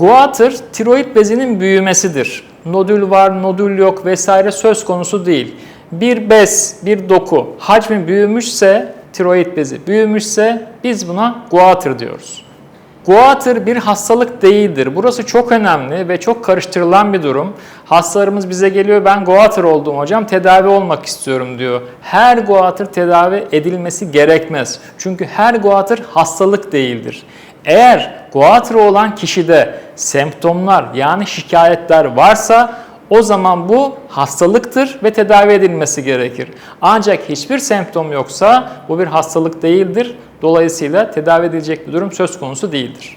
Guatr tiroid bezinin büyümesidir. Nodül var, nodül yok vesaire söz konusu değil. Bir bez, bir doku hacmi büyümüşse, tiroid bezi büyümüşse biz buna guatr diyoruz. Guatr bir hastalık değildir. Burası çok önemli ve çok karıştırılan bir durum. Hastalarımız bize geliyor ben guatr oldum hocam tedavi olmak istiyorum diyor. Her guatr tedavi edilmesi gerekmez. Çünkü her guatr hastalık değildir. Eğer guatr olan kişide semptomlar yani şikayetler varsa o zaman bu hastalıktır ve tedavi edilmesi gerekir. Ancak hiçbir semptom yoksa bu bir hastalık değildir. Dolayısıyla tedavi edilecek bir durum söz konusu değildir.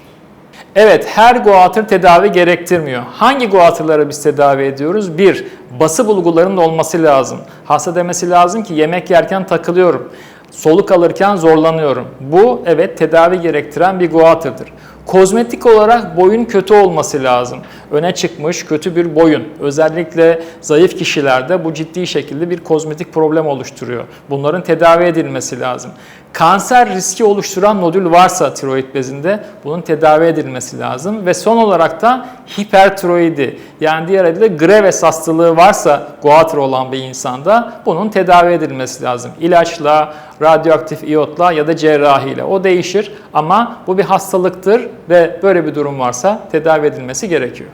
Evet, her guatr tedavi gerektirmiyor. Hangi guatrları biz tedavi ediyoruz? Bir, bası bulgularının olması lazım. Hasta demesi lazım ki yemek yerken takılıyorum, soluk alırken zorlanıyorum. Bu evet tedavi gerektiren bir guatrdır. Kozmetik olarak boyun kötü olması lazım. Öne çıkmış kötü bir boyun. Özellikle zayıf kişilerde bu ciddi şekilde bir kozmetik problem oluşturuyor. Bunların tedavi edilmesi lazım. Kanser riski oluşturan nodül varsa tiroid bezinde bunun tedavi edilmesi lazım. Ve son olarak da hipertiroidi yani diğer adıyla Graves hastalığı varsa guatr olan bir insanda bunun tedavi edilmesi lazım. İlaçla, radyoaktif iyotla ya da cerrahiyle o değişir ama bu bir hastalıktır ve böyle bir durum varsa tedavi edilmesi gerekiyor.